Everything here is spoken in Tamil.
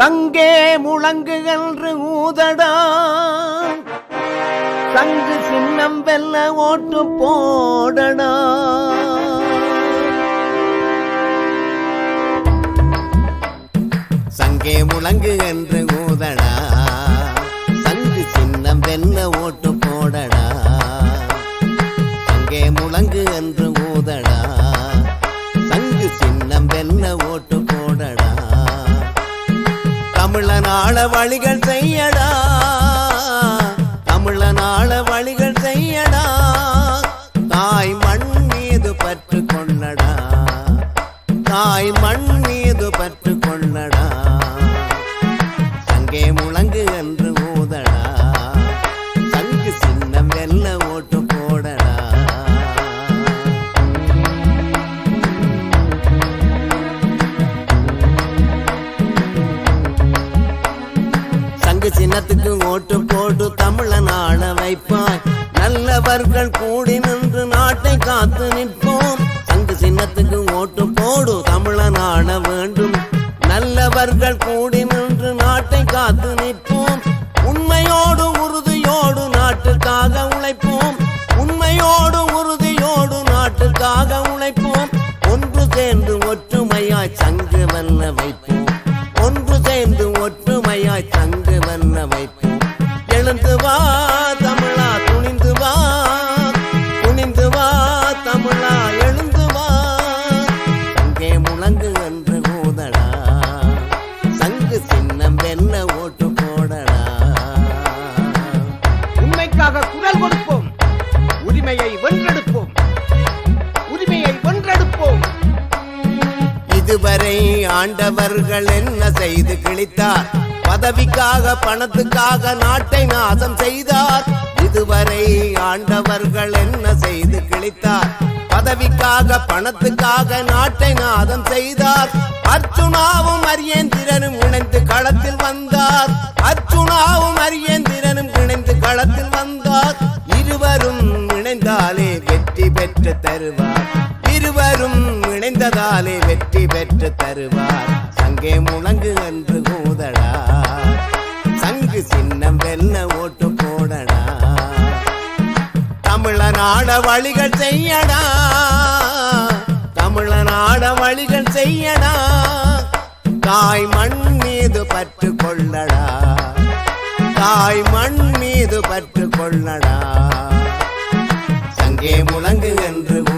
சங்கே முழங்கு ஊதடா. சங்கு சின்னம் வெல்ல ஓட்டு போடடா. சங்கே முழங்கு என்று ஊதடா. சங்கு சின்னம் வெல்ல ஓட்டு போடடா. சங்கே முழங்கு என்று தமிழ நாள வழிகள் செய்யடா. தமிழ நாள வழிகள் செய்யடா. தாய் மண் மீது பற்று கொள்ளடா. தாய் மண் மீது பற்று கொள்ளடா. சின்னத்துக்கு ஓட்டு போட்டு தமிழ நாட வைப்பாய் நல்லவர்கள் கூடி நின்று நாட்டை காத்து நிற்போம். அங்கு சின்னத்துக்கு ஓட்டு போடு தமிழ நாட வேண்டும். நல்லவர்கள் கூடி நின்று நாட்டை காத்து நிற்போம். உண்மையோடு உரு சங்கு வெல்ல வைப்போம் எழுந்து வா தமிழா துணிந்து வா. துணிந்து வா தமிழா எழுந்து வா. சங்கே முழங்கு என்று ஊதடா. சங்கு சின்னம் வெல்ல ஓட்டு போடடா. உண்மைக்காக குரல் கொடுப்போம். உரிமையை வென்றெடுப்போம். உரிமையை வென்றெடுப்போம். இதுவரை ஆண்டவர்கள் என்ன செய்து கிழித்தார்? பதவிக்காக பணத்துக்காக நாட்டை நாசம் செய்தார். இதுவரை ஆண்டவர்கள் என்ன செய்து கிழித்தார்? பதவிக்காக பணத்துக்காக நாட்டை நாதம் செய்தார். அர்ச்சுனாவும் அரியேந்திரனும் இணைந்து களத்தில் வந்தார். அர்ச்சுனாவும் அரியேந்திரனும் இணைந்து களத்தில் வந்தார். இருவரும் இணைந்தாலே வெற்றி பெற்று தருவார். இணைந்ததாலே வெற்றி பெற்று தருவார். சங்கே முழங்கு என்று கூதடா. சங்கு சின்னம் வெல்ல ஓட்டு போடடா. தமிழநாட வழிகள் செய்யடா. தமிழநாட வழிகள் செய்யடா. தாய் மண் மீது பற்று கொள்ளடா. தாய் மண் மீது பற்று கொள்ளடா. சங்கே முழங்கு என்று